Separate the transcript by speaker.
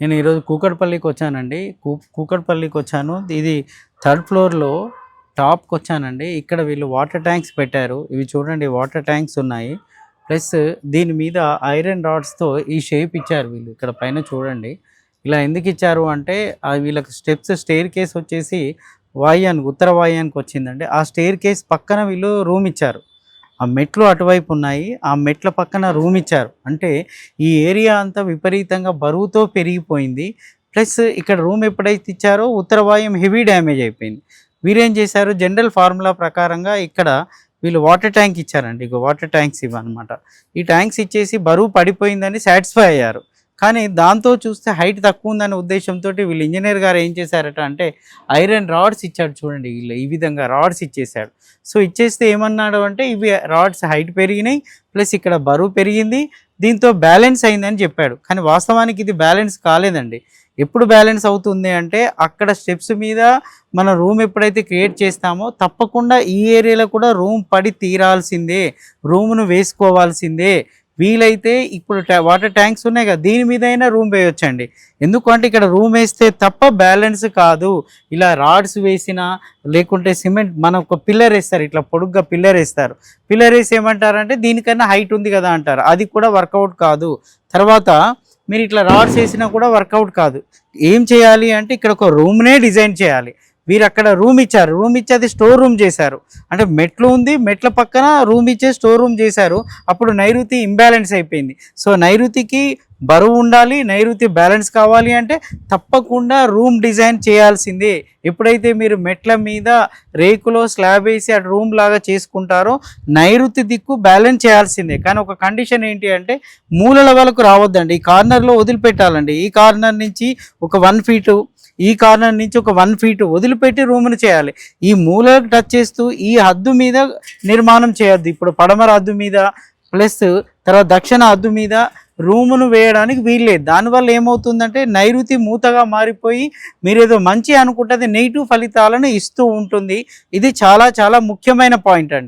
Speaker 1: నేను ఈరోజు కూకట్పల్లికి వచ్చానండి. కూ కూకట్పల్లికి వచ్చాను. ఇది థర్డ్ ఫ్లోర్లో టాప్కి వచ్చానండి. ఇక్కడ వీళ్ళు వాటర్ ట్యాంక్స్ పెట్టారు. ఇవి చూడండి వాటర్ ట్యాంక్స్ ఉన్నాయి. ప్లస్ దీని మీద ఐరన్ రాడ్స్తో ఈ షేప్ ఇచ్చారు వీళ్ళు. ఇక్కడ పైన చూడండి. ఇలా ఎందుకు ఇచ్చారు అంటే వీళ్ళకి స్టెప్స్ స్టేర్ కేస్ వచ్చేసి వాయానికి ఉత్తర వాయానికి వచ్చిందండి. ఆ స్టేర్ కేస్ పక్కన వీళ్ళు రూమ్ ఇచ్చారు. ఆ మెట్లు అటువైపు ఉన్నాయి. ఆ మెట్ల పక్కన రూమ్ ఇచ్చారు. అంటే ఈ ఏరియా అంతా విపరీతంగా బరువుతో పెరిగిపోయింది. ప్లస్ ఇక్కడ రూమ్ ఎప్పుడైతే ఇచ్చారో ఉత్తరవాయం హెవీ డ్యామేజ్ అయిపోయింది. వీరేం చేశారు? జనరల్ ఫార్ములా ప్రకారంగా ఇక్కడ వీళ్ళు వాటర్ ట్యాంక్ ఇచ్చారండి. ఇక వాటర్ ట్యాంక్స్ ఇవ్వనమాట. ఈ ట్యాంక్స్ ఇచ్చేసి బరువు పడిపోయిందని సాటిస్ఫై అయ్యారు. కానీ దాంతో చూస్తే హైట్ తక్కువ ఉందనే ఉద్దేశంతో వీళ్ళు ఇంజనీర్ గారు ఏం చేశారట అంటే ఐరన్ రాడ్స్ ఇచ్చాడు చూడండి వీళ్ళు ఈ విధంగా రాడ్స్ ఇచ్చేసాడు సో ఇచ్చేస్తే ఏమన్నాడు అంటే ఇవి రాడ్స్ హైట్ పెరిగినాయి ప్లస్ ఇక్కడ బరువు పెరిగింది దీంతో బ్యాలెన్స్ అయిందని చెప్పాడు. కానీ వాస్తవానికి ఇది బ్యాలెన్స్ కాలేదండి. ఎప్పుడు బ్యాలెన్స్ అవుతుంది అంటే అక్కడ స్టెప్స్ మీద మన రూమ్ ఎప్పుడైతే క్రియేట్ చేస్తామో తప్పకుండా ఈ ఏరియాలో కూడా రూమ్ పడి తీరాల్సిందే రూమ్ను వేసుకోవాల్సిందే వీలైతే ఇప్పుడు వాటర్ ట్యాంక్స్ ఉన్నాయి కదా దీని మీద అయినా రూమ్ వేయొచ్చండి. ఎందుకంటే ఇక్కడ రూమ్ వేస్తే తప్ప బ్యాలెన్స్ కాదు. ఇలా రాడ్స్ వేసినా లేకుంటే సిమెంట్ మన ఒక పిల్లర్ వేస్తారు ఇట్లా పొడుగ్గా పిల్లర్ వేస్తారు. పిల్లర్ వేసి ఏమంటారంటే దీనికన్నా హైట్ ఉంది కదా అంటారు. అది కూడా వర్కౌట్ కాదు. తర్వాత మీరు ఇట్లా రాడ్స్ వేసినా కూడా వర్కౌట్ కాదు. ఏం చేయాలి అంటే ఇక్కడ ఒక రూమ్నే డిజైన్ చేయాలి. వీరు అక్కడ రూమ్ ఇచ్చారు. రూమ్ ఇచ్చి అది స్టోర్ రూమ్ చేశారు. అంటే మెట్లు ఉంది మెట్ల పక్కన రూమ్ ఇచ్చే స్టోర్ రూమ్ చేశారు. అప్పుడు నైరుతి ఇంబ్యాలెన్స్ అయిపోయింది. సో నైరుతికి బరువు ఉండాలి నైరుతి బ్యాలెన్స్ కావాలి అంటే తప్పకుండా రూమ్ డిజైన్ చేయాల్సిందే. ఎప్పుడైతే మీరు మెట్ల మీద రేకులో స్లాబ్ వేసి అటు రూమ్ లాగా చేసుకుంటారో నైరుతి దిక్కు బ్యాలెన్స్ చేయాల్సిందే. కానీ ఒక కండిషన్ ఏంటి అంటే మూలల వరకు రావద్దండి. ఈ కార్నర్లో వదిలిపెట్టాలండి. ఈ కార్నర్ నుంచి ఒక వన్ ఫీటు ఈ కార్నర్ నుంచి ఒక వన్ ఫీట్ వదిలిపెట్టి రూమ్ను చేయాలి. ఈ మూలకు టచ్ చేస్తూ ఈ హద్దు మీద నిర్మాణం చేయొద్దు. ఇప్పుడు పడమర హద్దు మీద ప్లస్ తర్వాత దక్షిణ హద్దు మీద రూమును వేయడానికి వీల్లేదు. దానివల్ల ఏమవుతుందంటే నైరుతి మూతగా మారిపోయి మీరు ఏదో మంచి అనుకుంటే నెగిటివ్ ఫలితాలను ఇస్తూ ఉంటుంది. ఇది చాలా చాలా ముఖ్యమైన పాయింట్ అండి.